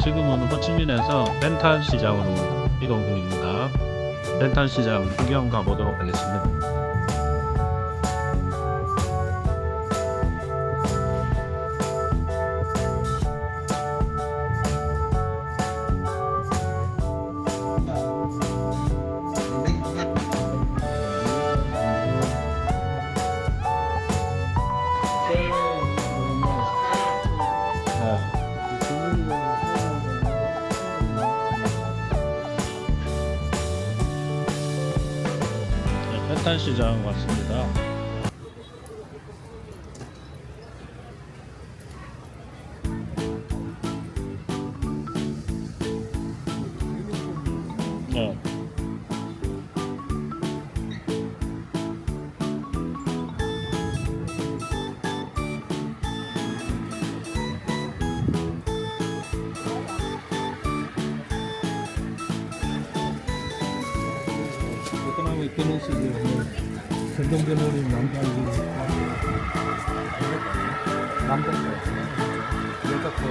네, 지금은 호치민에서 벤탄 시장으로 이동 중입니다. 벤탄 시장 구경 가보도록 하겠습니다. 네, 벤탄 시장 왔습니다. 베트남에 있는 시기 전동대놀이 남자이고. 남동도 여자 거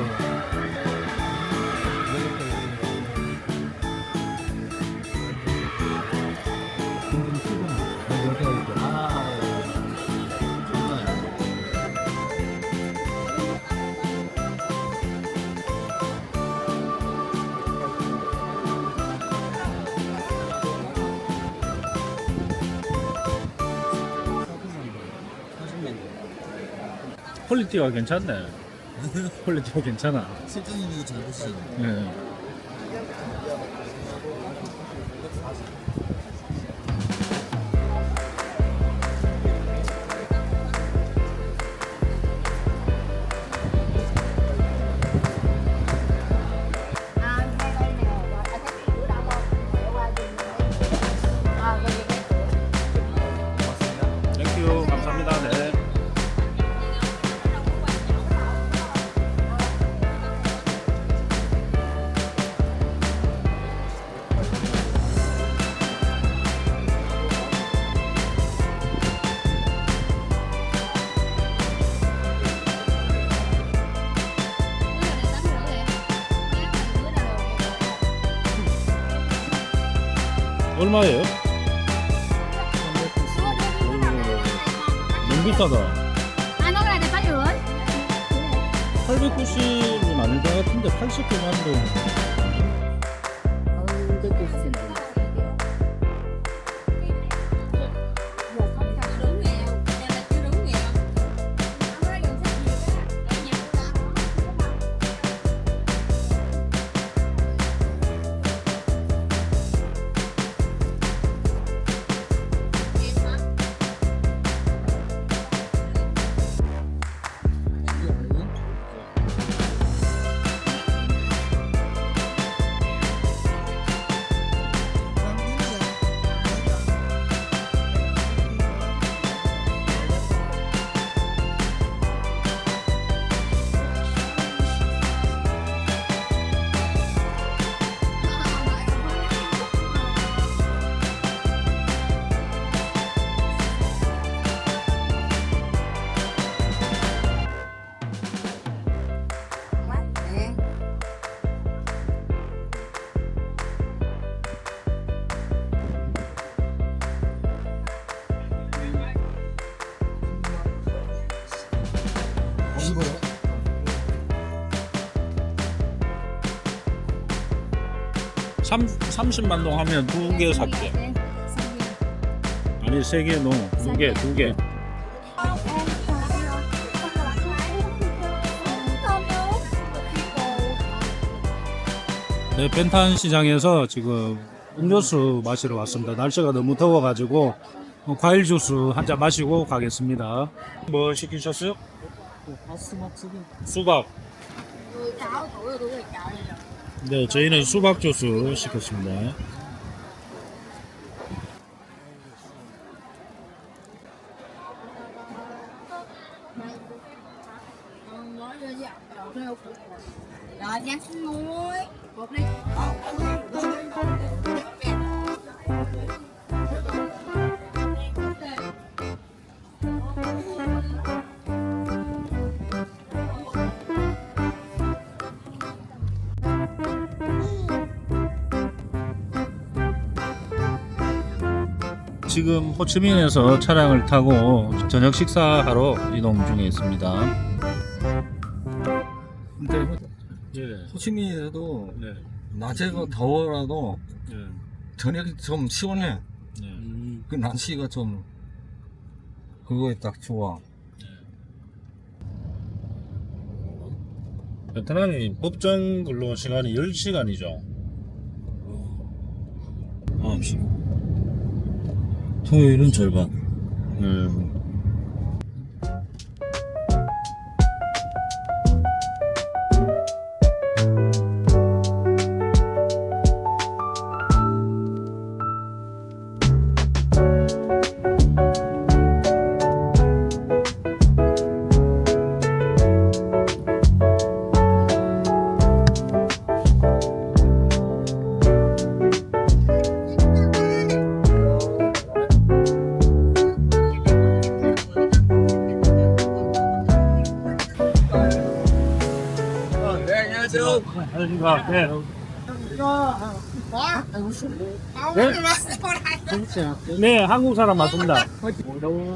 퀄리티가 괜찮네. 퀄리티가 괜찮아. 실장님이 잘 보시죠. 네. 얼마예요? 너무 비싸다. À, nó cái này thì phải rưỡi. 890은 아닐 것 같은데 89만 동. Đúng 30만 동 하면 두 개 샀게 아니 세 개 넣어 두개 두개. 네, 벤탄 시장에서 지금 음료수 마시러 왔습니다. 날씨가 너무 더워가지고 어, 과일 주스 한 잔 마시고 가겠습니다. 뭐 시키셨어요? 수박 수박. 네, 저희는 수박 주스 시켰습니다. 지금 호치민에서 차량을 타고 저녁 식사하러 이동 중에 있습니다. 근데 예, 호치민에도 네, 낮에가 더워라도 네, 저녁이 좀 시원해. 네. 그 날씨가 좀 그거에 딱 좋아. 베트남이 법정 근로 시간이 10시간이죠. 9시. 토요일은 절반. 네. 네, 한국 사람 맞습니다.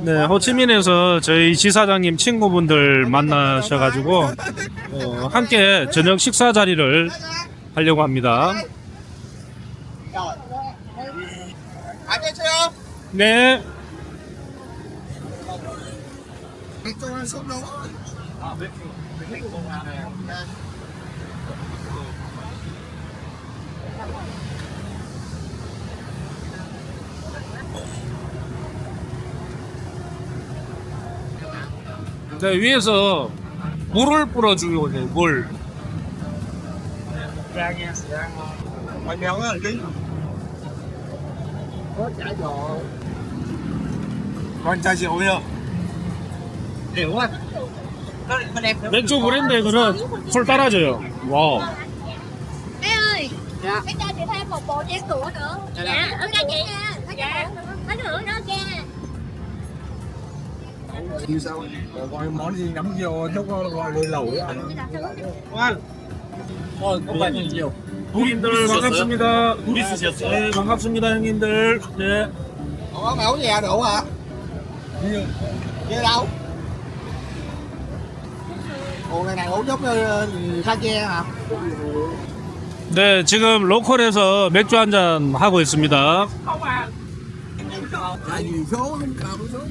네, 호치민에서 저희 지사장님 친구분들 만나셔가지고 어, 함께 저녁 식사 자리를 하려고 합니다. 안녕하세요. 네, 술 đâu? 네 위에서 물을 뿌려주고 있네요. 물. Mày mèo á, đi. Có chả giò. Con chai rượu chưa? Rượu á. Có có đẹp nữa. 맥주 브랜드 이거는 술 따라줘요. 와우. Bé ơi, cái cho chị thêm một bộ chén đũa nữa. Dạ, ở đây chị. Dạ, bánh nữa nữa kìa. Như sao? Gọi món gì nhắm vô chốc gọi lùi lẩu Thôi, có phải nhiều. 형님들 반갑습니다. 우리 쓰셨어요? 네, 반갑습니다, 형님들. 네. Ủa, mày uống gì à? Rượu hả? Nhiều. Như đâu? Ủa, này này uống giống như sa che hả? 네, 지금 로컬에서 맥주 한 잔 하고 있습니다. Số. Nhớ chứ à mà mày gọi thì sao mà đóng rồi.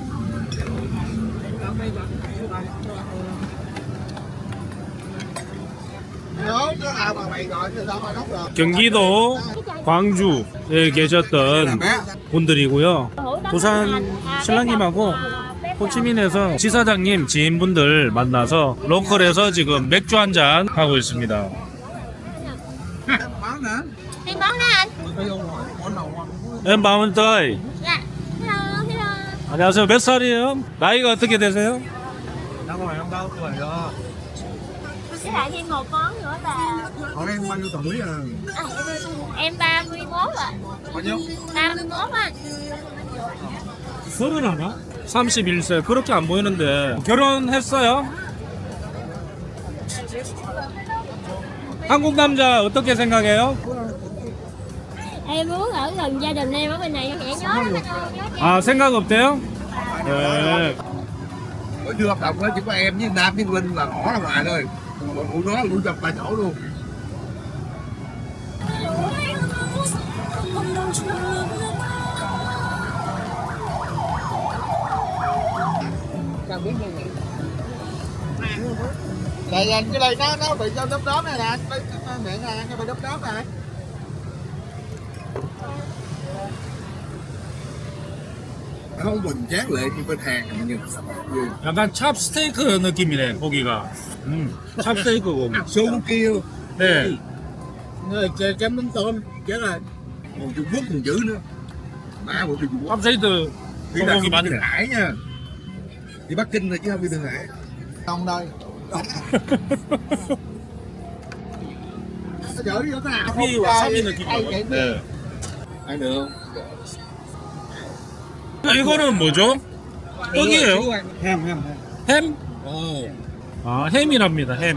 경기도 광주에 계셨던 분들이고요. 부산 신랑님하고 호치민에서 지사장님 지인분들 만나서 로컬에서 지금 맥주 한 잔 하고 있습니다. Hello. 안녕하세요. 몇 살이에요? 나이가 어떻게 되세요? Đâu rồi em bao tuổi rồi. Với lại thêm một món nữa là Hỏi em bao nhiêu tuổi à? à, em 31 ạ. Bao nhiêu? 31 anh. 서른 하나? 31세 그렇게 안 보이는데 결혼했어요? 한국 남자 어떻게 생각해요? Em muốn ở gần gia đình em ở bên này mẹ nhớ lắm anh ơi, nhớ cha. 아 생각 없대요? 네. Ở chưa hợp đồng đó chỉ có em với Nam với Linh là ngõ ra ngoài thôi. Còn phụ nó luôn chụp vài chỗ luôn. Đây anh cái đây nó nó bị trong đốm đốm này nè, Đây, cái miệng này nó bị đốm đốm này. Nó không bình chán lệ như bên hàng mình nhìn 약간 찹스테이크 느낌이네 고기가 음, 찹스테이크고 xuống kêu 네. người chơi chém bánh tôm chết rồi còn Trung Quốc còn dữ nữa mã bộ Trung Quốc 찹스테이크 đi là đi Thượng Hải nha đi Bắc Kinh rồi chứ không đi Thượng Hải không đây chở vô cái nào 커피 와사비 느낌이에요 네. ai được 이거는 뭐죠? 떡이에요? ham ham 햄? 아 햄이랍니다 햄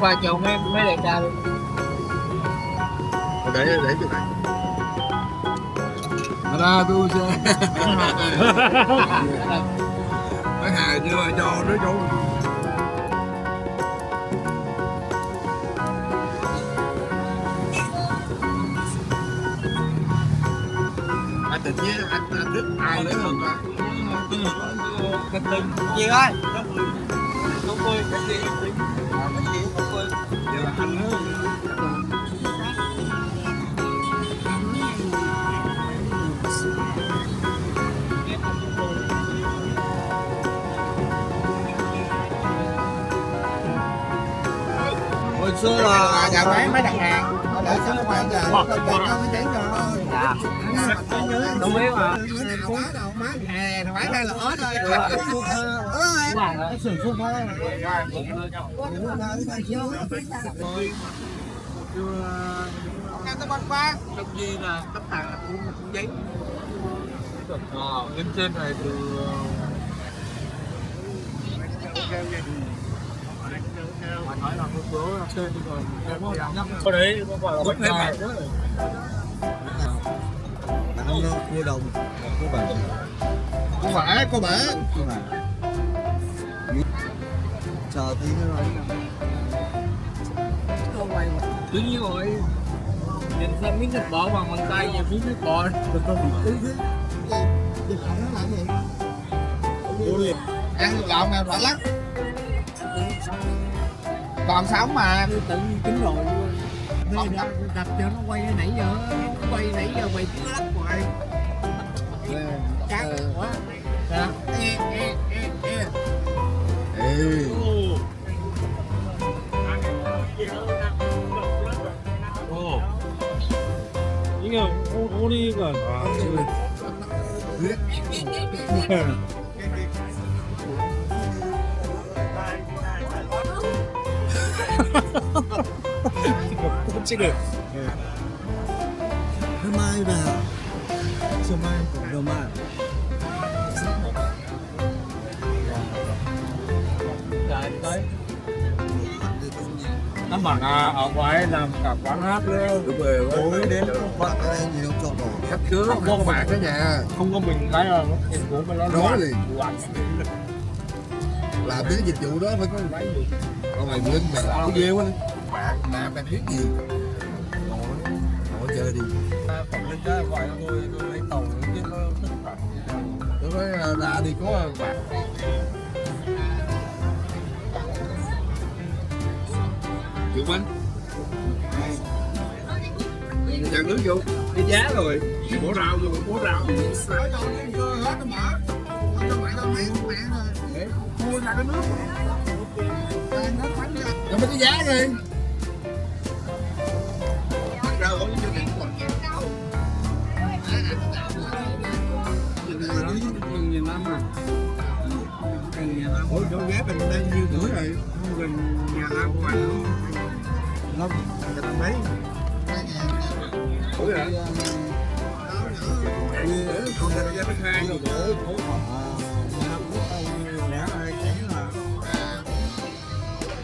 qua chỗ mấy mấy đại ca luôn để để chỗ này. Ra tôi sẽ phải hà chưa cho nó chỗ anh tự nhiên anh anh thích ai lấy hơn ta? Bình từng Gì ơi Không vui Cái gì xưa là nhà máy máy đặt hàng để xưa là để nó chảy cho đúng biết mà máy hè máy đây là ớt thôi ớt sườn xuống thôi cái bánh quá trong khi là tấm hàng cũng giấy lên trên này từ có đấy, có phải là bánh quán anh mua đồng có bạn có bả có bả chờ tí nữa rồi. Đương nhiên rồi Nhìn xem miếng thịt bò bằng bàn tay và miếng thịt bò. Mình không bị tí thế ăn lộn nào rõ lắm Còn sống mà Tự nhiên chín rồi Đây đã đặt cho nó quay nãy giờ Nó quay nãy giờ mày cứ lắc hoài Chắc quá Dạ Ê ê ê ê ê 어. 이게 오, 오리가 아, 지금 꼬치를 thứ mai là sơ mai đồ mai Trời tới Nó bảo là ở ngoài làm cả quán hát luôn đúng rồi tối đến bắt ở đây nhiều cho đồ Khách cứ không có bạn ở nhà Không có mình cái là nó em của mình nó Nói liền. làm cái dịch vụ đó phải có còn mày bữa mày cũng ghê quá bạn làm mày biết gì? Ngồi ngồi chơi đi. Phòng linh đó gọi tôi tôi lấy tàu chứ nó tức bạn tôi nói là đi có bạn. Dũng Anh Chặn nước vô. Cái giá rồi. Bổ rau rồi, bổ rau. Hết nó mở Không cho bạn đâu mẹ, mẹ ra cái nước nó mới cái giá đi rau ở chương trình còn Gần nhiều năm à Gần nhiều năm ủa chỗ ghé mình đây nhiêu tuổi rồi Gần nhà lao của anh nó người ta mấy tuổi hả con ra ra hai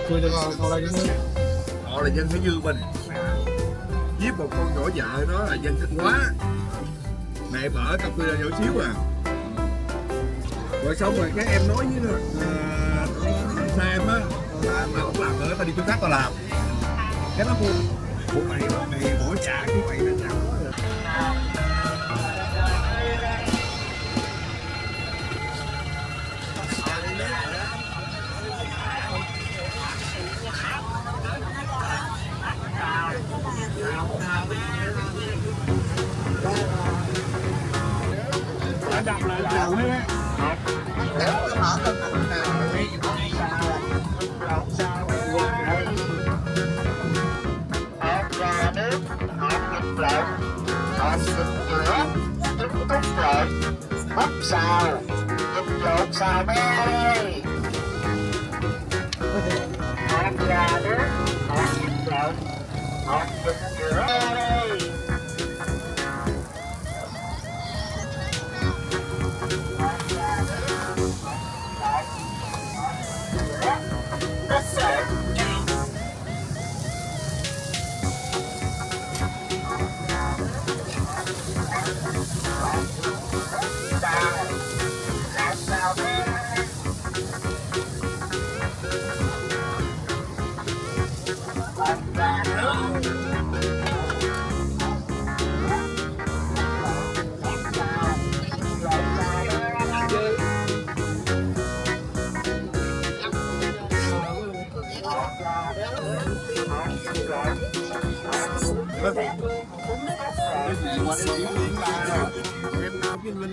cười Tôi cho con con đây chứ họ ờ, là dân phải dư mình giết một con nhỏ vợ đó là dân thích quá mẹ vợ cặp tôi là nhỏ xíu à. Rồi xong rồi cái em nói với nó à, á là mà không làm nữa tao đi chỗ khác tao làm. Cái nó buồn của mày mày bỏ trả của mày là sao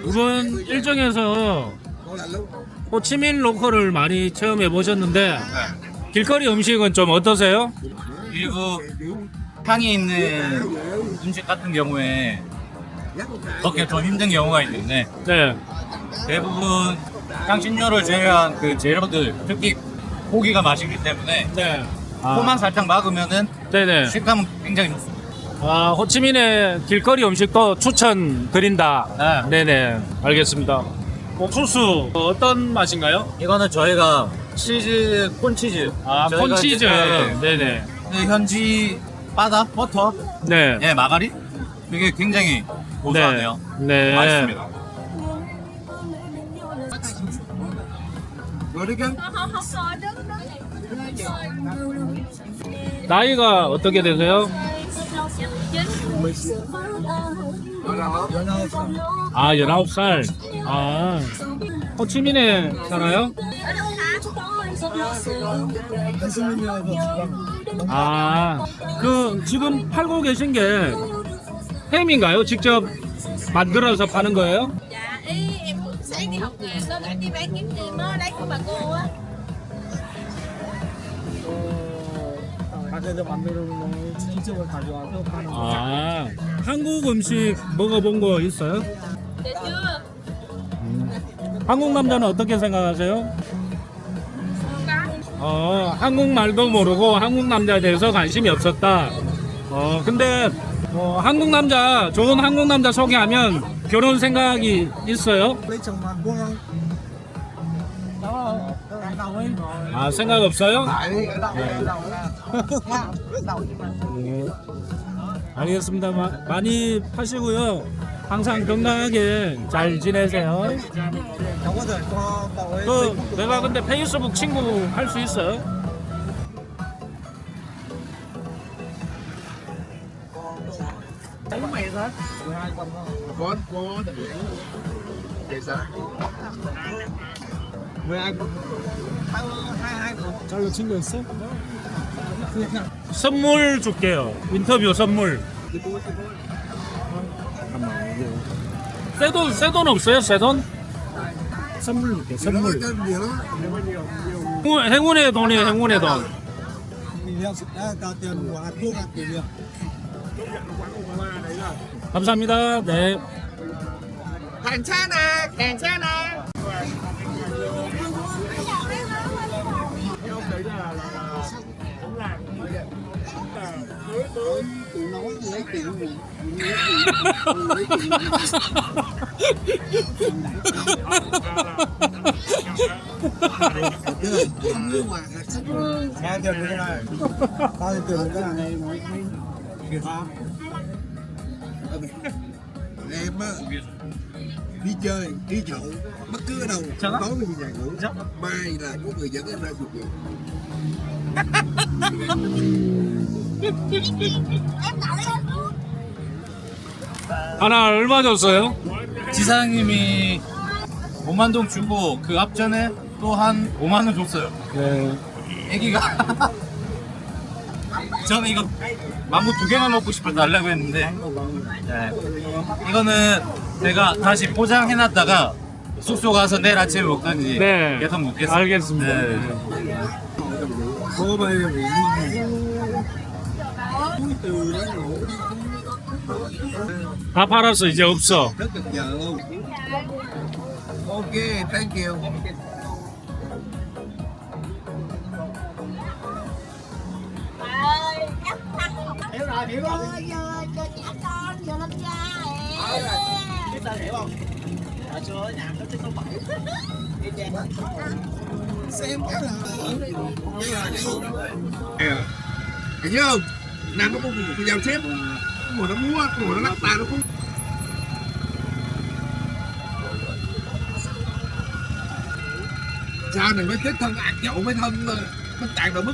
이번 일정에서 호치민 로컬을 많이 체험해 보셨는데 길거리 음식은 좀 어떠세요? 그리고 향이 있는 음식 같은 경우에 먹기 좀 힘든 경우가 있는데 네. 대부분 향신료를 제외한 그 재료들 특히 고기가 맛있기 때문에 네. 코만 살짝 막으면은 네네. 식감은 굉장히 좋습니다. 아, 호치민의 길거리 음식도 추천드린다. 네 네. 알겠습니다. 옥수수 어떤 맛인가요? 이거는 저희가 치즈 콘치즈 아, 저희가 콘치즈. 이제, 네, 네네. 그 현지 바다 버터 네. 예 마가린 이게 굉장히 고소하네요. 네. 맛있습니다. Đứng đứng 나이가 어떻게 되세요? 아, 19살. 아, 호치민에 살아요? 아, 그 지금 팔고 계신 게 햄인가요? 직접 만들어서 파는 거예요? 아, 한국 음식 먹어본 거 있어요? chưa 한국 남자는 어떻게 생각하세요? 어, 한국말도 모르고 한국 남자에 대해서 관심이 없었다. 어, 근데 어, 한국 남자, 좋은 한국 남자 소개하면 결혼 생각이 있어요? 아, 생각 없어요? 네. 알겠습니다. 마, 많이 파시고요. 항상 건강하게 잘 지내세요. 그 내가 근데 페이스북 친구 할수 sao Mười ai 선물 줄게요. 인터뷰 선물. 새돈 새돈 없어요? 새돈? 선물 줄게. 선물. 행운의 돈이 행운의 돈. 감사합니다. 네. 괜찮아 괜찮아 nghe chưa cái này tao từ cái này em á đi chơi đi nhậu bất cứ ở đâu có cái gì nhà ngủ mai là có người dẫn em ra phục vụ 하나 얼마 줬어요? 지사장님이 5만 동 주고 그 앞전에 또 한 5만 원 줬어요. 네. 애기가 저는 이거 망고 두 개만 먹고 싶어 달라고 했는데 네. 이거는 제가 다시 포장해놨다가 숙소 가서 내일 아침에 먹든지 네. 계속 먹겠습니다. 알겠습니다. 네. 다 팔았어 이제 없어. luôn ok hiểu rồi hiểu không giờ trả con giờ lên cha ờ, em biết tên hiểu không? Hồi xưa nhà có chứ tôi bảy đi chè xem cái là như là cái nhớ không? Nam có một cái dao xếp. Của nó mua mùa nó lắc tà nó cũng sao này mới kết thân ăn nhậu mới thân mới tàn rồi mất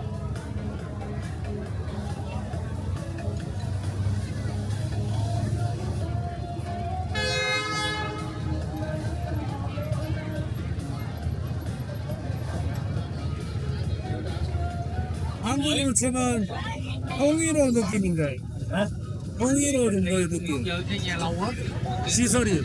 한국을 저는 통일을 느끼는 거예요. 통일을 거의 느끼는 시설이.